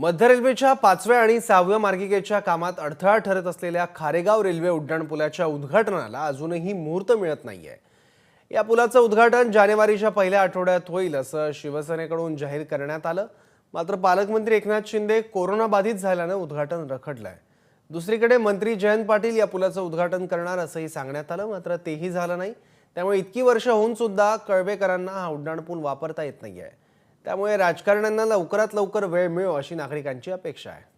मध्य रेल्वेच्या पाचव्या आणि सहाव्या मार्गिकेच्या कामात अडथळा ठरत असलेल्या खारेगाव रेल्वे उड्डाणपुलाच्या उद्घाटनाला अजूनही मुहूर्त मिळत नाहीये. या पुलाचं उद्घाटन जानेवारीच्या पहिल्या आठवड्यात होईल असं शिवसेनेकडून जाहीर करण्यात आलं. मात्र पालकमंत्री एकनाथ शिंदे कोरोना बाधित झाल्यानं उद्घाटन रखडलंय. दुसरीकडे मंत्री जयंत पाटील या पुलाचं उद्घाटन करणार असंही सांगण्यात आलं मात्र तेही झालं नाही. त्यामुळे इतकी वर्ष होऊन सुद्धा कळवेकरांना हा उड्डाणपूल वापरता येत नाहीये. त्यामुळे राजकारण्यांना लवकरात लवकर वेळ मिळो अशी नागरिकांची अपेक्षा आहे.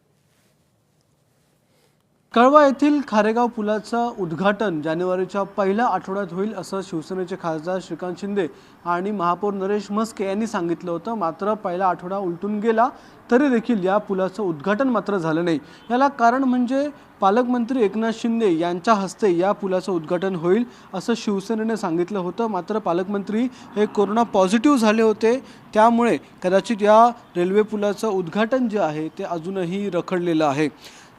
कळवा येथील खारेगाव पुलाचं उद्घाटन जानेवारीच्या पहिल्या आठवड्यात होईल असं शिवसेनेचे खासदार श्रीकांत शिंदे आणि महापौर नरेश म्हस्के यांनी सांगितलं होतं. मात्र पहिला आठवडा उलटून गेला तरी देखील या पुलाचं उद्घाटन मात्र झालं नाही. याला कारण म्हणजे पालकमंत्री एकनाथ शिंदे यांच्या हस्ते या पुलाचं उद्घाटन होईल असं शिवसेनेने सांगितलं होतं. मात्र पालकमंत्री हे कोरोना पॉझिटिव्ह झाले होते. त्यामुळे कदाचित या रेल्वे पुलाचं उद्घाटन जे आहे ते अजूनही रखडलेलं आहे.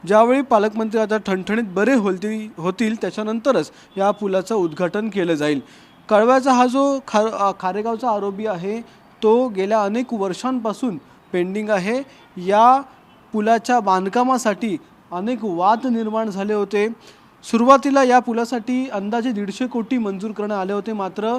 ज्यावेळी पालकमंत्री आता ठणठणीत बरे होतील होतील त्याच्यानंतरच या पुलाचं उद्घाटन केलं जाईल. कळव्याचा हा जो खा खारेगावचा आरोपी आहे तो गेल्या अनेक वर्षांपासून पेंडिंग आहे. या पुलाच्या बांधकामासाठी अनेक वाद निर्माण झाले होते. सुरुवातीला या पुलासाठी अंदाजे दीडशे कोटी मंजूर करण्यात आले होते. मात्र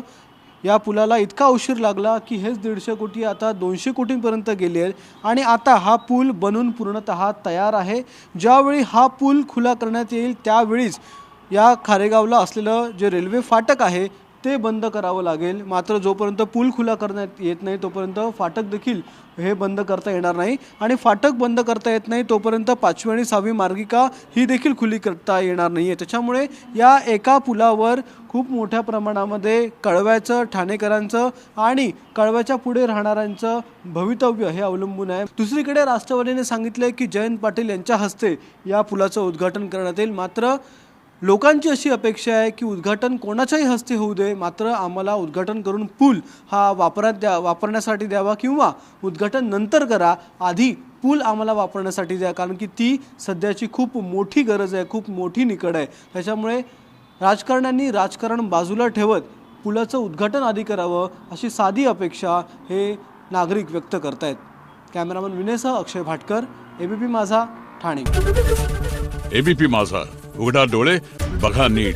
या पुलाला इतका उशीर लागला की हेच दीडशे कोटी आता दोनशे कोटींपर्यंत गेले आहेत. आणि आता हा पूल बनून पूर्णतः तयार आहे. ज्यावेळी हा पूल खुला करण्यात येईल त्यावेळीच या खारेगावला असलेलं जे रेल्वे फाटक आहे ते बंद करावं लागेल. मात्र जोपर्यंत पूल खुला करण्यात येत नाही तोपर्यंत फाटक देखील हे बंद करता येणार नाही. आणि फाटक बंद करता येत नाही तोपर्यंत पाचवी आणि सहावी मार्गिका ही देखील खुली करता येणार नाही. आहे त्याच्यामुळे या एका पुलावर खूप मोठ्या प्रमाणामध्ये कळव्याचं ठाणेकरांचं आणि कळव्याच्या पुढे राहणाऱ्यांचं भवितव्य हे अवलंबून आहे. दुसरीकडे राष्ट्रवादीने सांगितलं की जयंत पाटील यांच्या हस्ते या पुलाचं उद्घाटन करण्यात येईल. मात्र लोकांची अशी अपेक्षा आहे की उद्घाटन कोणाच्याही हस्ते होऊ दे मात्र आम्हाला उद्घाटन करून पूल हा वापरात द्या वापरण्यासाठी द्यावा किंवा उद्घाटन नंतर करा आधी पूल आम्हाला वापरण्यासाठी द्या कारण की ती सध्याची खूप मोठी गरज आहे खूप मोठी निकड आहे. त्याच्यामुळे राजकारण्यांनी राजकारण बाजूला ठेवत पुलाचं उद्घाटन आधी करावं अशी साधी अपेक्षा हे नागरिक व्यक्त करतायत. कॅमेरामन विनयसह अक्षय भाटकर एबीपी माझा ठाणे. एबीपी माझा उघडा डोळे बघा नीट.